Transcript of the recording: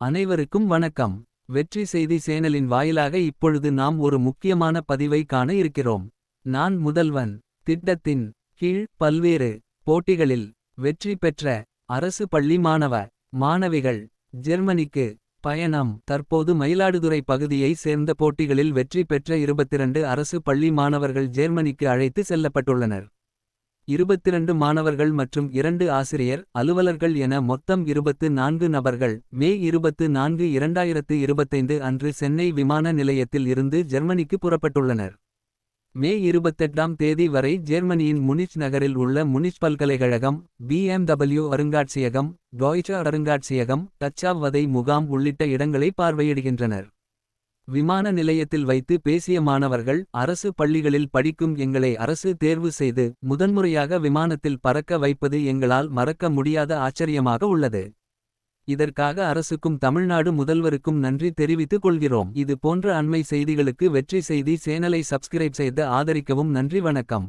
அனைவருக்கும் வணக்கம். வெற்றி செய்தி சேனலின் வாயிலாக இப்பொழுது நாம் ஒரு முக்கியமான பதிவை காண இருக்கிறோம். நான் முதல்வன். திட்டத்தின் கீழ் பல்வேறு போட்டிகளில் வெற்றி பெற்ற அரசு பள்ளி மாணவ மாணவிகள் ஜெர்மனிக்கு பயணம். தற்போது மயிலாடுதுறை பகுதியை சேர்ந்த போட்டிகளில் வெற்றி பெற்ற 22 அரசு பள்ளி மாணவர்கள் ஜேர்மனிக்கு அழைத்து செல்லப்பட்டுள்ளனர். 22 மாணவர்கள் மற்றும் இரண்டு ஆசிரியர் அலுவலர்கள் என மொத்தம் 24 நபர்கள். மே 24 2025 அன்று சென்னை விமான நிலையத்தில் இருந்து ஜெர்மனிக்கு புறப்பட்டுள்ளனர். மே 28ஆம் தேதி வரை ஜெர்மனியின் முனிச் நகரில் உள்ள முனிச் பல்கலைக்கழகம் பிஎம்டபிள்யூ அருங்காட்சியகம் டாய்ச்ச அருங்காட்சியகம் டச்சாவ் வதை முகாம் உள்ளிட்ட இடங்களை பார்வையிடுகின்றனர். விமான நிலையத்தில் வைத்து பேசிய மாணவர்கள் அரசு பள்ளிகளில் படிக்கும் எங்களை அரசு தேர்வு செய்து முதன்முறையாக விமானத்தில் பறக்க வைப்பது எங்களால் மறக்க முடியாத ஆச்சரியமாக உள்ளது. இதற்காக அரசுக்கும் தமிழ்நாடு முதல்வருக்கும் நன்றி தெரிவித்துக் கொள்கிறோம். இது போன்ற அண்மை செய்திகளுக்கு வெற்றி செய்தி சேனலை சப்ஸ்கிரைப் செய்து ஆதரிக்கவும் நன்றி வணக்கம்.